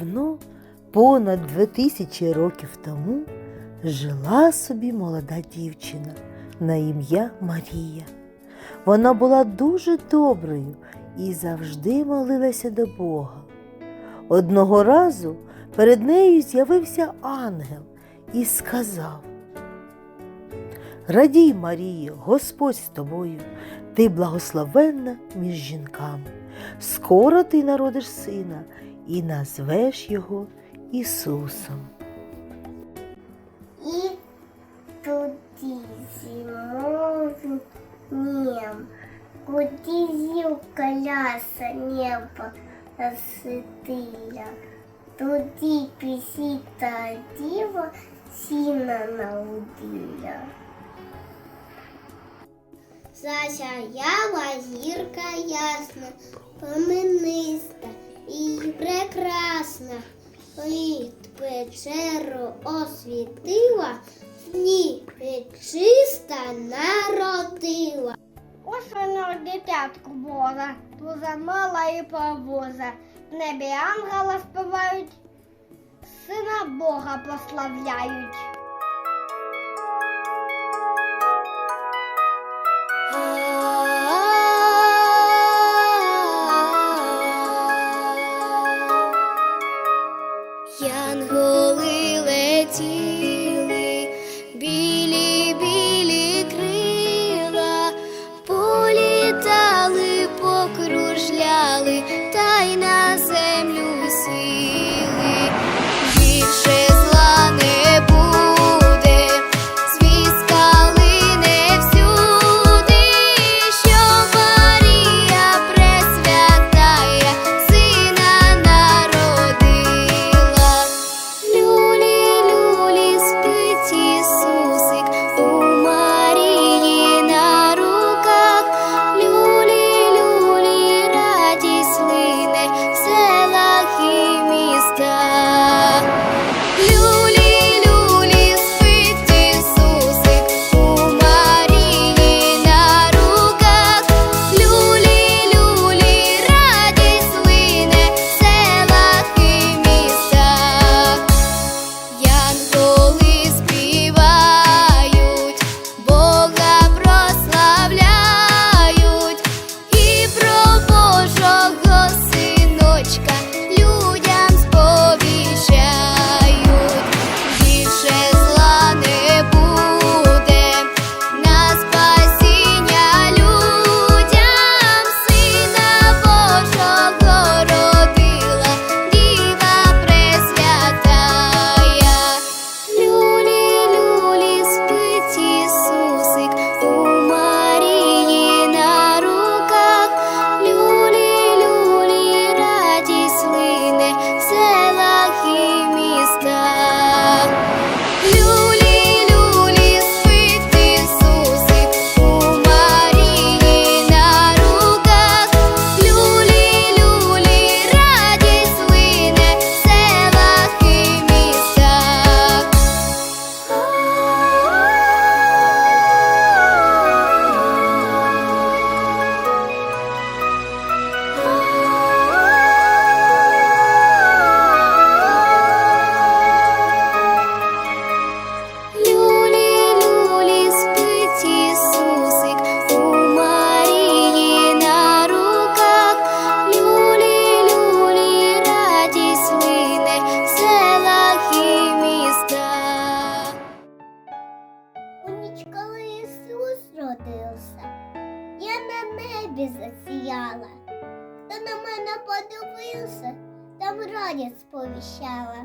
Давно, понад дві тисячі років тому, жила собі молода дівчина на ім'я Марія. Вона була дуже доброю і завжди молилася до Бога. Одного разу перед нею з'явився ангел і сказав: Радій, Маріє, Господь з тобою, ти благословенна між жінками. Скоро ти народиш сина і назвеш його Ісусом. И туди зимовым нем, куди зил коляса небо насытыля, туди писита дива сина наудиля. Засяяла зірка ясна, помениста і прекрасна. Лід печеру освітила, ні чиста народила. Ось воно дитятко Боже, дуже мала і повоза. В небі ангела співають, сина Бога прославляють. Небі засіяла. Хто на мене подивився, там радість сповіщала.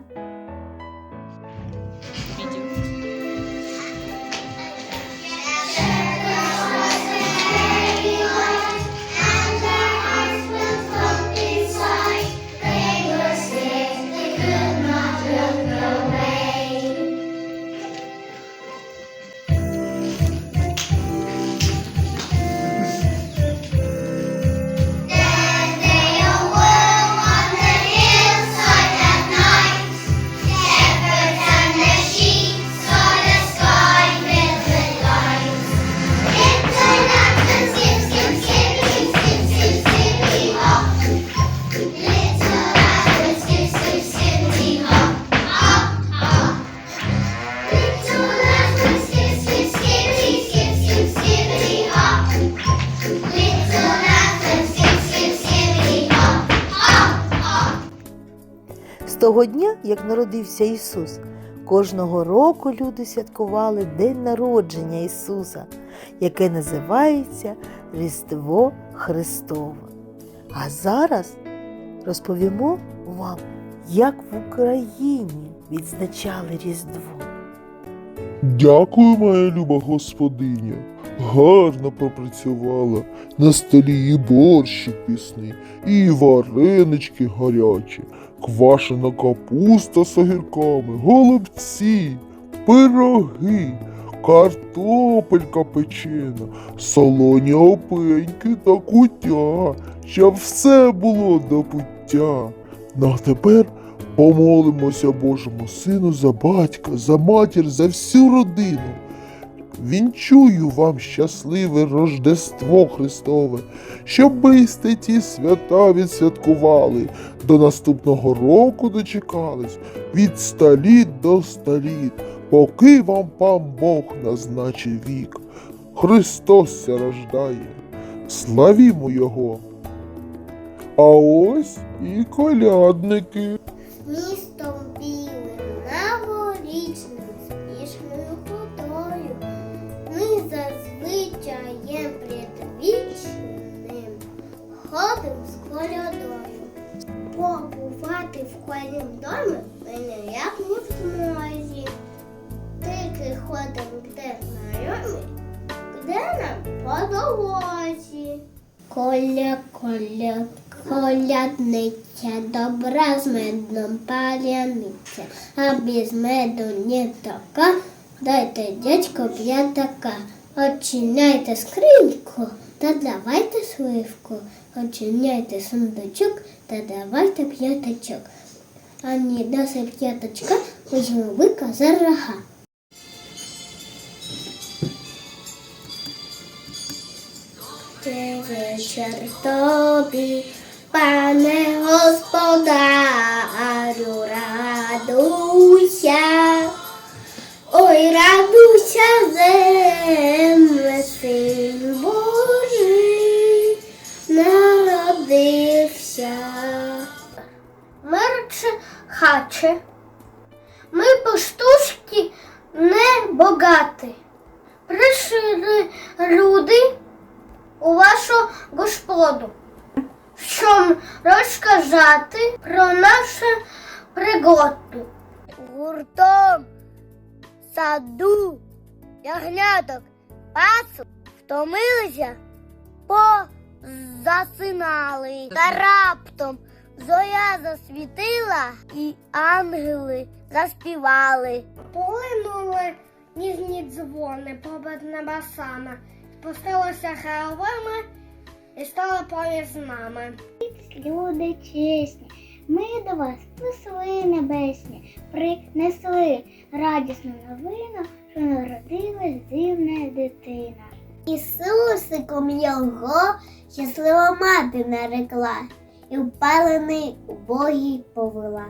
Того дня, як народився Ісус, кожного року люди святкували День народження Ісуса, яке називається Різдво Христове. А зараз розповімо вам, як в Україні відзначали Різдво. Дякую, моя люба господиня. Гарно попрацювала. На столі і борщик пісний, і варенички гарячі, квашена капуста з огірками, голубці, пироги, картопелька печена, солоні опеньки та куття, щоб все було до пуття. Ну а тепер Помолимося Божому Сину за батька, за матір, за всю родину. Вінчую вам щасливе Рождество Христове, щоб сте ті свята відсвяткували, до наступного року дочекались, від століт до століт, поки вам пан Бог назначив вік. Христос ся рождає, славімо Його. А ось і колядники. Містом білим, новорічним, спішною ходою. Ми зазвичаєм предвічним ходим з колядою. Побувати в хвалім домі ми ніяк не в змозі. Тільки ходим, де знайомі, де нам по дорозі. Коля, коля, колядниця, добра з медом паляниця, а без меду не така, дайте дядько п'ятака, очиняйте скриньку та давайте сливку, очиняйте сундучок та давайте п'ятачок. А не дасть п'ятачка, візьму бика за рога. Вечір тобі, пане господарю, радуйся. Ой, радуйся, земле, син Божий, народився. Мерче хаче, позасинали. Та раптом зоя засвітила і ангели заспівали. Полинули ніжні дзвони побед небесами, спустилися херовими і стали поряд з нами. Люди чесні, ми до вас несли небесні, принесли радісну новину, що народилась дивна дитина. Ісусиком його щаслива мати нарекла і впалений убогій повела.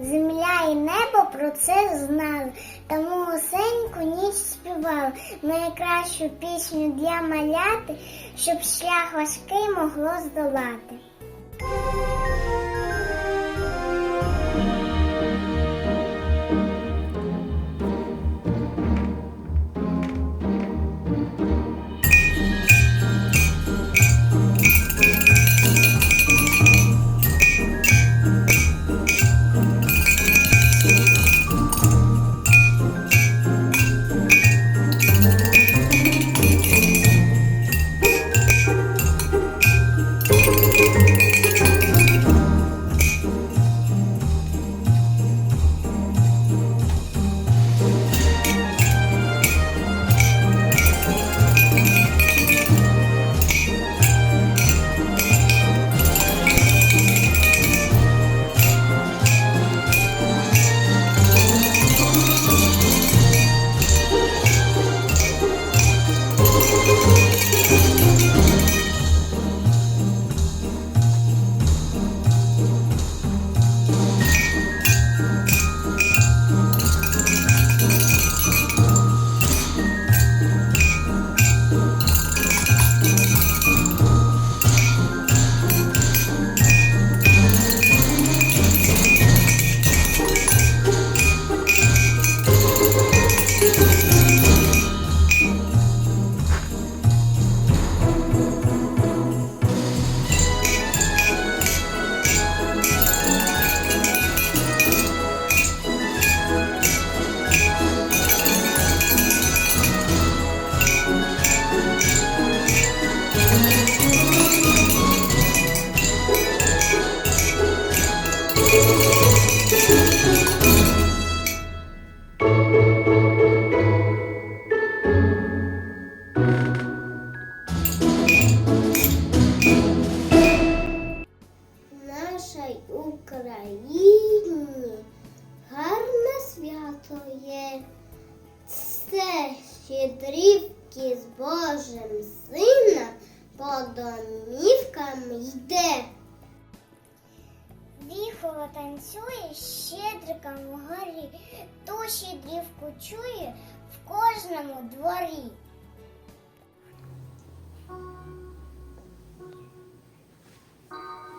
Земля і небо про це знали, тому осеньку ніч співали найкращу пісню для маляти, щоб шлях важкий могло здолати. Божим сина по домівкам йде. віхово танцює щедриком вгорі, ту щедрівку чує в кожному дворі. Thank you.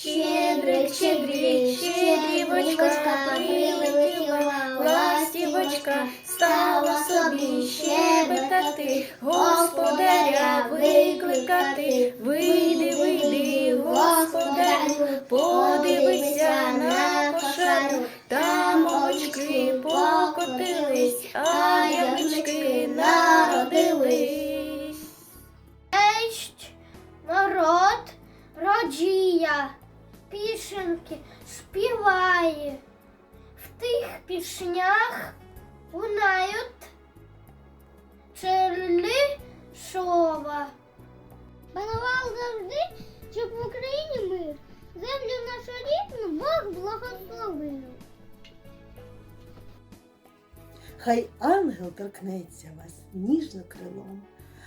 Щедрик, щедрик, щедрівочка, прилетіла, ластівочка, стала собі щебетати, господаря викликати, вийди, вийди, подивися на кошару, там покотились, а яблучки народились. Народ родія, пішенки співає. В тих пішнях лунають черли. Панував завжди, щоб в Україні мир. Землю нашу рідну Бог благословив. Хай ангел торкнеться вас ніжно крилом,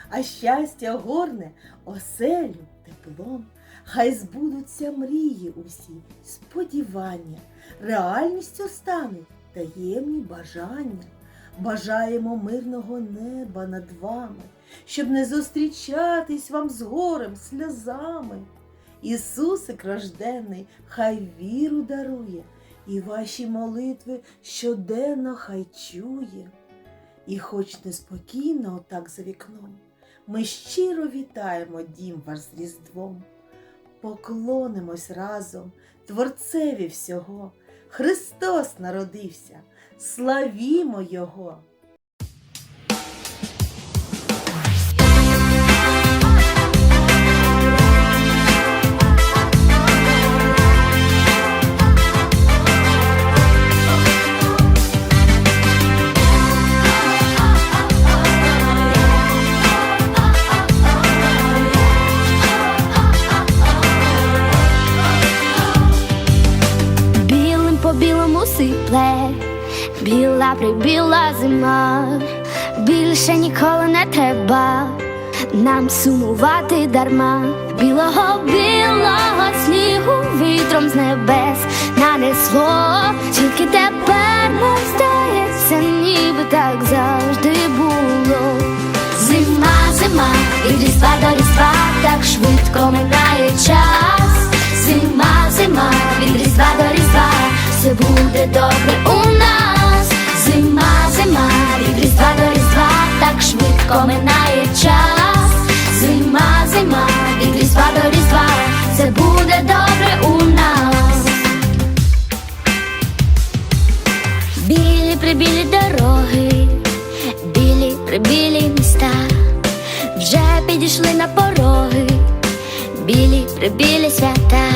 а щастя горне оселю теплом. Хай збудуться мрії усі, сподівання, реальністю стануть таємні бажання. Бажаємо мирного неба над вами, щоб не зустрічатись вам з горем сльозами. Ісусик рожденний, хай віру дарує, і ваші молитви щоденно хай чує. І хоч неспокійно отак за вікном, ми щиро вітаємо дім ваш з Різдвом. Поклонимось разом Творцеві всього. Христос народився, славімо Його! Біла прибіла зима, більше ніколи не треба нам сумувати дарма. Білого білого снігу вітром з небес нанесло, тільки тепер нам здається, ніби так завжди було. Зима, зима, від різдва до різдва так швидко минає час. Зима, зима, від різдва до різдва все буде добре у нас. Білі прибілі свята,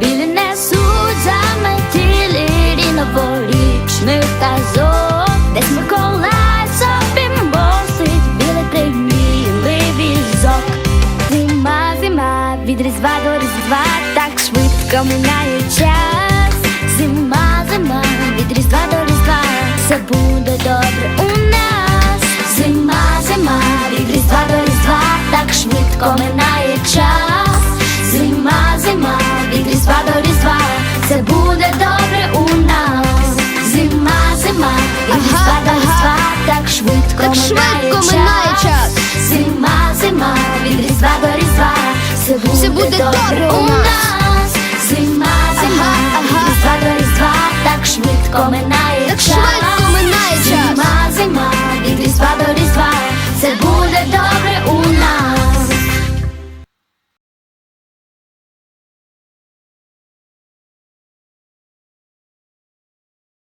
білі несуть заметілі новорічних казок, десь Миколай собі мостить, білий прибілий візок. Зима, зима, від різдва до різдва так швидко минає час. Зима, зима, від різдва до різдва все буде добре у нас. Зима, зима, від різдва до різдва так швидко минає час. Зима, від різдва до різдва все буде добре у нас. Зима, зима, від різдва до різдва так швидко Так швидко минає час. Зима, зима, від різдва до різдва все буде, Все буде добре у нас. Зима, зима, від різдва до різдва так швидко минає Так час. швидко минає час. Зима, зима, від різдва до різдва все буде